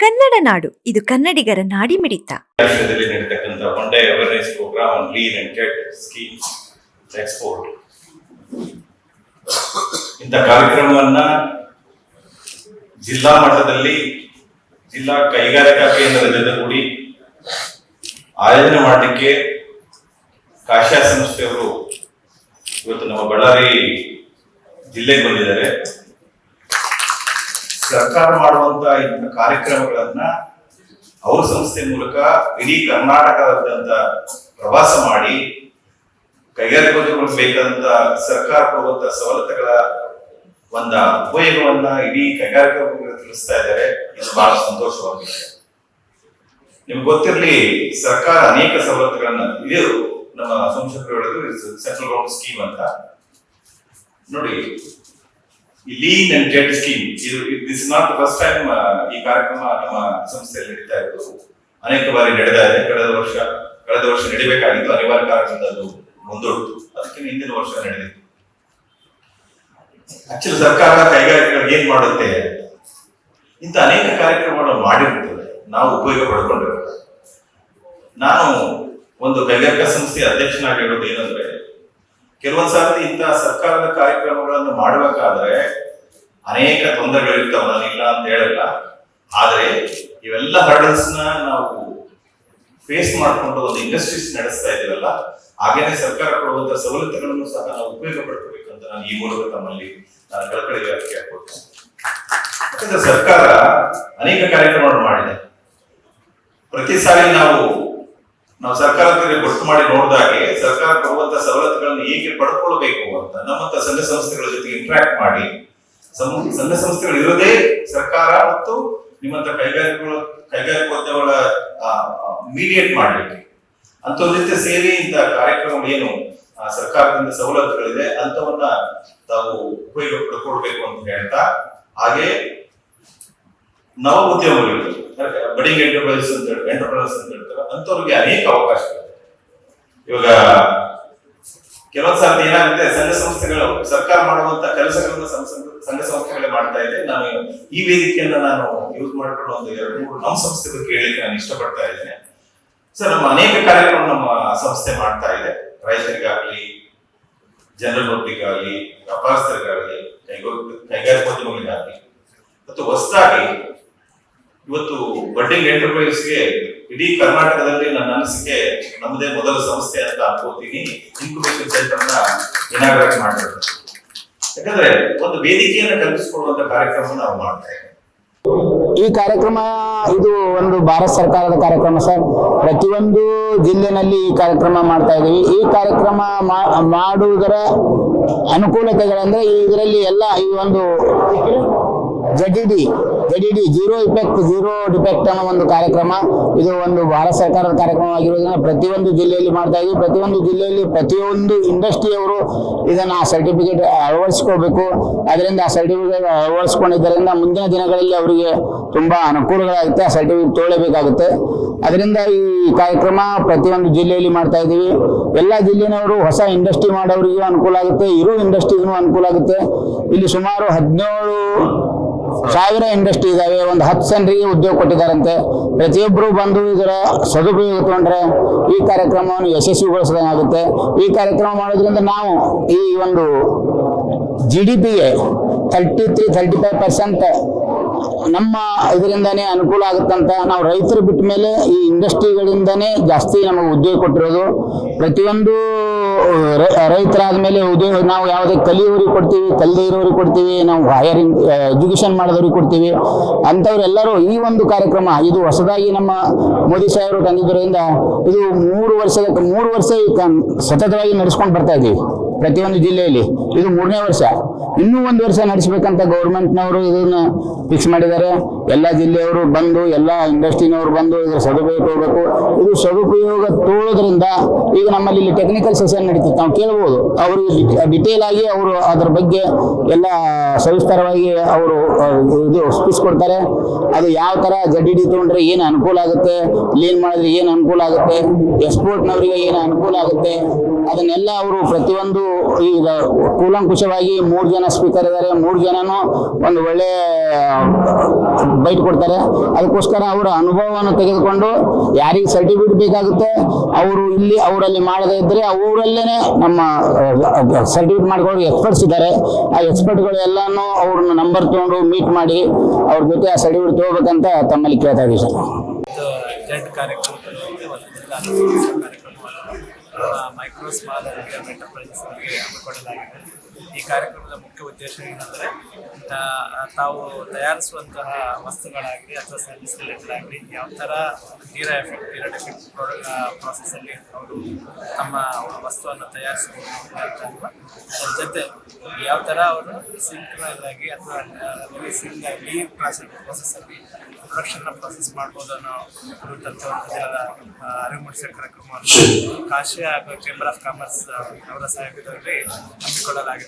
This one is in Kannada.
ಕನ್ನಡ ನಾಡು, ಇದು ಕನ್ನಡಿಗರ ನಾಡಿಮಿಡಿತ. ರಾಷ್ಟ್ರದಲ್ಲಿ ನಡೀತಕ್ಕಂಥ one day program lean and schemes ಇಂಥ ಕಾರ್ಯಕ್ರಮವನ್ನ ಜಿಲ್ಲಾ ಮಟ್ಟದಲ್ಲಿ ಜಿಲ್ಲಾ ಕೈಗಾರಿಕಾ ಕೇಂದ್ರದ ಜೊತೆಗೂಡಿ ಆಯೋಜನೆ ಮಾಡಲಿಕ್ಕೆ ಕಾಶ್ಯಾ ಸಂಸ್ಥೆಯವರು ಇವತ್ತು ನಮ್ಮ ಬಳ್ಳಾರಿ ಜಿಲ್ಲೆಗೆ ಬಂದಿದ್ದಾರೆ. ಸರ್ಕಾರ ಮಾಡುವಂತ ಇಂಥ ಕಾರ್ಯಕ್ರಮಗಳನ್ನ ಅವರ ಸಂಸ್ಥೆ ಮೂಲಕ ಇಡೀ ಕರ್ನಾಟಕದಾದ್ಯಂತ ಪ್ರವಾಸ ಮಾಡಿ ಕೈಗಾರಿಕೋದ್ಯಮಗಳು ಬೇಕಾದಂತ ಸರ್ಕಾರ ಕೊಡುವಂತ ಸವಲತ್ತುಗಳ ಒಂದ ಉಪಯೋಗವನ್ನ ಇಡೀ ಕೈಗಾರಿಕೋದ್ಯಮಗಳು ತಿಳಿಸ್ತಾ ಇದ್ದಾರೆ. ಇದು ಬಹಳ ಸಂತೋಷವಾಗಿದೆ. ನಿಮ್ಗೆ ಗೊತ್ತಿರಲಿ, ಸರ್ಕಾರ ಅನೇಕ ಸವಲತ್ತುಗಳನ್ನ ಇದು ನಮ್ಮ ಸಂಶೋಧಕರು ಹೇಳಿದ್ರು ಸೆಂಟ್ರಲ್ ಗೌರ್ಮೆಂಟ್ ಸ್ಕೀಮ್ ಅಂತ. ನೋಡಿ ಲೀನ್ ಅಂಡ್ ಜೆಟ್ ಸ್ಕೀಮ್ ಇದು ದಿಸ್ ನಾಟ್ ಫಸ್ಟ್ ಟೈಮ್ ಈ ಕಾರ್ಯಕ್ರಮ ನಮ್ಮ ಸಂಸ್ಥೆಯಲ್ಲಿ ನಡೀತಾ ಇತ್ತು ಅನೇಕ ಬಾರಿ ನಡೆದ ಇದೆ ಕಳೆದ ವರ್ಷ ಕಳೆದ ವರ್ಷ ನಡಿಬೇಕಾಗಿತ್ತು. ಅನಿವಾರ್ಯ ಕಾರಣದಿಂದ ಅದು ಮುಂದೂಡಿತು. ಅದಕ್ಕೆ ಹಿಂದಿನ ವರ್ಷ ನಡೆದಿತ್ತು. ಆಕ್ಚುಲಿ ಸರ್ಕಾರ ಕೈಗಾರಿಕೆಗಳು ಏನ್ ಮಾಡುತ್ತೆ? ಇಂತ ಅನೇಕ ಕಾರ್ಯಕ್ರಮಗಳನ್ನು ಮಾಡಿರುತ್ತದೆ. ನಾವು ಉಪಯೋಗ ಪಡ್ಕೊಂಡಿರ್ತೇವೆ ನಾನು ಒಂದು ಕೈಗಾರಿಕಾ ಸಂಸ್ಥೆಯ ಅಧ್ಯಕ್ಷನಾಗಿರೋದು ಏನಂದ್ರೆ ಕೆಲವೊಂದ್ ಸಾರಿ ಇಂತಹ ಸರ್ಕಾರದ ಕಾರ್ಯಕ್ರಮಗಳನ್ನು ಮಾಡಬೇಕಾದ್ರೆ ಅನೇಕ ತೊಂದರೆಗಳಿರ್ತಾವ ನಾನು ಇಲ್ಲ ಅಂತ ಹೇಳಲ್ಲ. ಆದ್ರೆ ಇವೆಲ್ಲ ಹರ್ಡಲ್ಸ್ನ ನಾವು ಫೇಸ್ ಮಾಡ್ಕೊಂಡು ಒಂದು ಇಂಡಸ್ಟ್ರೀಸ್ ನಡೆಸ್ತಾ ಇದೀವಲ್ಲ ಹಾಗೇನೆ ಸರ್ಕಾರ ಕೊಡುವಂತ ಸವಲತ್ತುಗಳನ್ನು ಸಹ ನಾವು ಉಪಯೋಗ ಪಡ್ಕೋಬೇಕು ಅಂತ ನಾನು ಈ ಮೂಲಕ ತಮ್ಮಲ್ಲಿ, ನಾನು ಕಳಕಳಿಗೆ ಯಾಕಂದ್ರೆ ಸರ್ಕಾರ ಅನೇಕ ಕಾರ್ಯಕ್ರಮಗಳು ಮಾಡಿದೆ. ಪ್ರತಿ ಸಾರಿ ನಾವು ನಾವು ಸರ್ಕಾರಕ್ಕೆ ಗೊತ್ತು ಮಾಡಿ ನೋಡಿದಾಗೆ ಸರ್ಕಾರ ಕೊಡುವಂತ ಸವಲತ್ತುಗಳನ್ನು ಹೇಗೆ ಪಡ್ಕೊಳ್ಬೇಕು ಅಂತ ನಮ್ಮಂತ ಸಂಘ ಸಂಸ್ಥೆಗಳ ಜೊತೆ ಇಂಟ್ರಾಕ್ಟ್ ಮಾಡಿ ಸಂಘ ಸಂಸ್ಥೆಗಳು ಇರೋದೇ ಸರ್ಕಾರ ಮತ್ತು ನಿಮ್ಮಂತ ಕೈಗಾರಿಕೆಗಳು ಕೈಗಾರಿಕೋದ್ಯಮಗಳ ಮೀಡಿಯೇಟ್ ಮಾಡಲಿಕ್ಕೆ. ಅಂತವ್ರ ಜೊತೆ ಸೇರಿ ಇಂತ ಕಾರ್ಯಕ್ರಮಗಳು ಏನು ಸರ್ಕಾರದಿಂದ ಸವಲತ್ತುಗಳಿದೆ ಅಂತವನ್ನ ತಾವು ಉಪಯೋಗ ಪಡ್ಕೊಳ್ಬೇಕು ಅಂತ ಹೇಳ್ತಾ, ಹಾಗೆ ನವ ಉದ್ಯಮಗಳು ಬಡಿಂಗ್ ಎಂಟರ್ಪ್ರೈಸಸ್ ಅಂತ ಎಂಟರ್ಪ್ರೈಸ್ ಅಂತ ಹೇಳ್ತಾರೆ ಅಂತವ್ರಿಗೆ ಅನೇಕ ಅವಕಾಶಗಳಿದೆ ಇವಾಗ ಕೆಲವೊಂದ್ಸಲ ಸಾರಿ ಏನಾಗುತ್ತೆ, ಸಂಘ ಸಂಸ್ಥೆಗಳು, ಸರ್ಕಾರ ಮಾಡುವಂತ ಕೆಲಸಗಳನ್ನ ಸಂಘ ಸಂಸ್ಥೆಗಳೇ ಮಾಡ್ತಾ ಇದೆ. ನಾನು ಈ ವೇದಿಕೆಯನ್ನ ನಾನು ಯೂಸ್ ಮಾಡ್ಕೊಂಡು ಒಂದು ಎರಡು ಮೂರು ನಮ್ಮ ಸಂಸ್ಥೆ ಬಗ್ಗೆ ಹೇಳಲಿಕ್ಕೆ ನಾನು ಇಷ್ಟಪಡ್ತಾ ಇದ್ದೇನೆ. ಸರ್ ನಮ್ಮ ಅನೇಕ ಕಾರ್ಯಗಳು ನಮ್ಮ ಸಂಸ್ಥೆ ಮಾಡ್ತಾ ಇದೆ. ರೈತರಿಗಾಗ್ಲಿ ಜನರಲ್ ಪಬ್ಲಿಕ್ಗಾಗಲಿ ವ್ಯಾಪಾರಸ್ಥರಿಗಾಗಲಿ ಕೈಗೋ ಕೈಗಾರಿಕೋದ್ಯಮಗಳಿಗಾಗಲಿ. ಮತ್ತು ಹೊಸದಾಗಿ ಇವತ್ತು ಬಡ್ಡಿಂಗ್ ಎಂಟರ್ಪ್ರೈಸ್ಗೆ ಇಡೀ ಕರ್ನಾಟಕದಲ್ಲಿ ನನ್ನ ಅನಿಸಿಕೆ ನಮ್ಮದೇ ಮೊದಲ ಸಂಸ್ಥೆ ಅಂತ ಅನ್ಕೋತೀನಿ. ಇನ್ಕ್ಯುಬೇಷನ್ ಸೆಂಟರ್ನ ಇನಾಗ್ರೇಟ್ ಮಾಡಿರೋದು. ಯಾಕಂದ್ರೆ ಒಂದು ವೇದಿಕೆಯನ್ನು ಕಲ್ಪಿಸಿಕೊಳ್ಳುವಂತ ಕಾರ್ಯಕ್ರಮ ನಾವು ಮಾಡ್ತಾ ಈ ಕಾರ್ಯಕ್ರಮ, ಇದು ಒಂದು ಭಾರತ ಸರ್ಕಾರದ ಕಾರ್ಯಕ್ರಮ ಸರ್. ಪ್ರತಿಯೊಂದು ಜಿಲ್ಲೆನಲ್ಲಿ ಈ ಕಾರ್ಯಕ್ರಮ ಮಾಡ್ತಾ ಇದ್ದೀವಿ. ಈ ಕಾರ್ಯಕ್ರಮ ಮಾಡುವುದರ ಅನುಕೂಲತೆಗಳಂದ್ರೆ ಇದರಲ್ಲಿ ಎಲ್ಲ ಈ ಒಂದು ZED ZED zero effect zero defect ಅನ್ನೋ ಒಂದು ಕಾರ್ಯಕ್ರಮ. ಇದು ಒಂದು ಭಾರತ ಸರ್ಕಾರದ ಕಾರ್ಯಕ್ರಮವಾಗಿರೋದ್ರಿಂದ ಪ್ರತಿಯೊಂದು ಜಿಲ್ಲೆಯಲ್ಲಿ ಮಾಡ್ತಾ ಇದ್ದೀವಿ. ಪ್ರತಿಯೊಂದು ಜಿಲ್ಲೆಯಲ್ಲಿ ಪ್ರತಿಯೊಂದು ಇಂಡಸ್ಟ್ರಿಯವರು ಇದನ್ನ ಆ ಸರ್ಟಿಫಿಕೇಟ್ ಅಳವಡಿಸ್ಕೋಬೇಕು. ಅದರಿಂದ ಆ ಸರ್ಟಿಫಿಕೇಟ್ ಅಳವಡಿಸ್ಕೊಂಡಿದ್ದರಿಂದ ಮುಂದಿನ ದಿನಗಳಲ್ಲಿ ಅವರಿಗೆ ತುಂಬಾ ಅನುಕೂಲಗಳಾಗುತ್ತೆ. ಆ ಸರ್ಟಿಫಿಕೇಟ್ ತೋಳಬೇಕಾಗುತ್ತೆ ಅದರಿಂದ ಈ ಕಾರ್ಯಕ್ರಮ ಪ್ರತಿಯೊಂದು ಜಿಲ್ಲೆಯಲ್ಲಿ ಮಾಡ್ತಾ ಇದ್ದೀವಿ. ಎಲ್ಲ ಜಿಲ್ಲೆಯವರು ಹೊಸ ಇಂಡಸ್ಟ್ರಿ ಮಾಡೋರಿಗೂ ಅನುಕೂಲ ಆಗುತ್ತೆ. ಇರೋ ಇಂಡಸ್ಟ್ರಿಗೂ ಅನುಕೂಲ ಆಗುತ್ತೆ. ಇಲ್ಲಿ ಸುಮಾರು ಹದಿನೇಳು ಸಾವಿರ ಇಂಡಸ್ಟ್ರಿ ಇದಾವೆ ಒಂದು ಹತ್ತು ಜನರಿಗೆ ಉದ್ಯೋಗ ಕೊಟ್ಟಿದ್ದಾರಂತೆ. ಪ್ರತಿಯೊಬ್ಬರು ಬಂದು ಇದರ ಸದುಪಯೋಗ ತಗೊಂಡ್ರೆ ಈ ಕಾರ್ಯಕ್ರಮವನ್ನು ಯಶಸ್ವಿಗೊಳಿಸಿದಂಗಾಗುತ್ತೆ. ಈ ಕಾರ್ಯಕ್ರಮ ಮಾಡೋದ್ರಿಂದ ನಾವು ಈ ಒಂದು ಜಿ ಡಿ ಪಿಗೆ thirty three thirty five percent ನಮ್ಮ ಇದರಿಂದಾನೇ ಅನುಕೂಲ ಆಗುತ್ತಂತ ನಾವು ರೈತರು ಬಿಟ್ಟ ಮೇಲೆ ಈ ಇಂಡಸ್ಟ್ರಿಗಳಿಂದಾನೇ ಜಾಸ್ತಿ ನಮಗೆ ಉದ್ಯೋಗ ಕೊಟ್ಟಿರೋದು. ಪ್ರತಿಯೊಂದು ರೈತರಾದ ಮೇಲೆ ಉದ್ಯೋಗ, ನಾವು ಯಾವುದೇ ಕಲಿಯೋರಿಗೆ ಕೊಡ್ತೀವಿ, ಕಲಿದೇ ಇರೋರಿಗೆ ಕೊಡ್ತೀವಿ, ನಾವು ಹೈಯರ್ ಎಜುಕೇಶನ್ ಮಾಡಿದವ್ರಿಗೆ ಕೊಡ್ತೀವಿ. ಅಂಥವ್ರೆಲ್ಲರೂ ಈ ಒಂದು ಕಾರ್ಯಕ್ರಮ, ಇದು ಹೊಸದಾಗಿ ನಮ್ಮ ಮೋದಿ ಸಾಹೇಬರು ತಂದಿದ್ದರಿಂದ ಇದು ಮೂರು ವರ್ಷದ, ಮೂರು ವರ್ಷ ಸತತವಾಗಿ ನಡೆಸ್ಕೊಂಡು ಬರ್ತಾ ಇದ್ದೀವಿ ಪ್ರತಿಯೊಂದು ಜಿಲ್ಲೆಯಲ್ಲಿ. ಇದು ಮೂರನೇ ವರ್ಷ. ಇನ್ನೂ ಒಂದು ವರ್ಷ ನಡೆಸಬೇಕಂತ ಗೌರ್ಮೆಂಟ್ನವರು ಇದನ್ನ ಫಿಕ್ಸ್ ಮಾಡಿದ್ದಾರೆ. ಎಲ್ಲ ಜಿಲ್ಲೆಯವರು ಬಂದು, ಎಲ್ಲ ಇಂಡಸ್ಟ್ರಿನವರು ಬಂದು ಇದರ ಸದುಪಯೋಗ ಇದು ಸದುಪಯೋಗ ತೋಳೋದ್ರಿಂದ ಈಗ ನಮ್ಮಲ್ಲಿ ಇಲ್ಲಿ ಟೆಕ್ನಿಕಲ್ ಸೆಷನ್ ನಡೀತದೆ. ನಾವು ಕೇಳ್ಬೋದು. ಅವರು ಡಿಟೇಲ್ ಆಗಿ ಅವರು ಅದ್ರ ಬಗ್ಗೆ ಎಲ್ಲ ಸವಿಸ್ತಾರವಾಗಿ ಅವರು ಇದು ಕೊಡ್ತಾರೆ. ಅದು ಯಾವ ತರ ಜಡ್ಡಿ ಡಿ ತಗೊಂಡ್ರೆ ಏನು ಅನುಕೂಲ ಆಗುತ್ತೆ ಲೀನ್ ಮಾಡಿದ್ರೆ ಏನು ಅನುಕೂಲ ಆಗುತ್ತೆ ಎಕ್ಸ್ಪೋರ್ಟ್ನವರಿಗೆ ಏನು ಅನುಕೂಲ ಆಗುತ್ತೆ, ಅದನ್ನೆಲ್ಲ ಅವರು ಪ್ರತಿಯೊಂದು ಈಗ ಕೂಲಂಕುಷವಾಗಿ ಮೂರು ಜನ ಸ್ಪೀಕರ್ ಇದ್ದಾರೆ. ಮೂರು ಜನನು ಒಂದು ಒಳ್ಳೆ ಬೈಟ್ ಕೊಡ್ತಾರೆ. ಅದಕ್ಕೋಸ್ಕರ ಅವರ ಅನುಭವವನ್ನು ತೆಗೆದುಕೊಂಡು ಯಾರಿಗೆ ಸರ್ಟಿಫಿಕೇಟ್ ಬೇಕಾಗುತ್ತೆ, ಅವರು ಇಲ್ಲಿ ಅವರಲ್ಲಿ ಮಾಡದೇ ಇದ್ದರೆ ಅವರಲ್ಲೇ ನಮ್ಮ ಸರ್ಟಿಫಿಕೇಟ್ ಮಾಡ್ಕೊಳ್ಳೋ ಎಕ್ಸ್ಪರ್ಟ್ಸ್ ಇದ್ದಾರೆ. ಆ ಎಕ್ಸ್ಪರ್ಟ್ಗಳು ಎಲ್ಲಾನು ಅವ್ರನ್ನ ನಂಬರ್ ತಗೊಂಡು ಮೀಟ್ ಮಾಡಿ ಅವ್ರ ಜೊತೆ ಆ ಸರ್ಟಿಫಿಕೇಟ್ ತಗೋಬೇಕಂತ ತಮ್ಮಲ್ಲಿ ಕೇಳ್ತಾ ಇದ್ದೀವಿ ಸರ್. ಮೈಕ್ರೋ ಸ್ಮಾಲ್ ಎಂಟರ್ಪ್ರೈಸ್ ಹಮ್ಮಿಕೊಳ್ಳಲಾಗಿದೆ. ಈ ಕಾರ್ಯಕ್ರಮದ ಮುಖ್ಯ ಉದ್ದೇಶ ಏನಂದರೆ ತಾವು ತಯಾರಿಸುವಂತಹ ವಸ್ತುಗಳಾಗಲಿ ಅಥವಾ ಸರ್ವಿಸ್ ರಿಲೇಟೆಡ್ ಯಾವ ಥರ ನೀರ ಎಫೆಕ್ಟ್ ಪೀರಿಯಡ್ ಎಫೆಕ್ಟ್ ಪ್ರಾಸೆಸ್ಸಲ್ಲಿ ಅವರು ತಮ್ಮ ವಸ್ತುವನ್ನು ತಯಾರಿಸಬಹುದು ಅದರ ಜೊತೆ ಯಾವ ಥರ ಅವರು ಸಿಂಕ್ರನೈಸ್ ಆಗಿ ಅಥವಾ ಸಿಂಗ್ ನೀರು ಪ್ರಾಸೆಸ್ ಪ್ರೊಸೆಸ್ಸಲ್ಲಿ ಪ್ರೊಡಕ್ಷನ್ನ ಪ್ರೊಸೆಸ್ ಮಾಡ್ಬೋದು ಅನ್ನೋ ಆ, ಅರಿವು ಮೂಡಿಸೋ ಕಾರ್ಯಕ್ರಮವನ್ನು ಕಾಶಿ ಹಾಗೂ ಚೇಂಬರ್ ಆಫ್ ಕಾಮರ್ಸ್ ಅವರ ಸಹಯೋಗದಲ್ಲಿ ಹಮ್ಮಿಕೊಳ್ಳಲಾಗಿದೆ.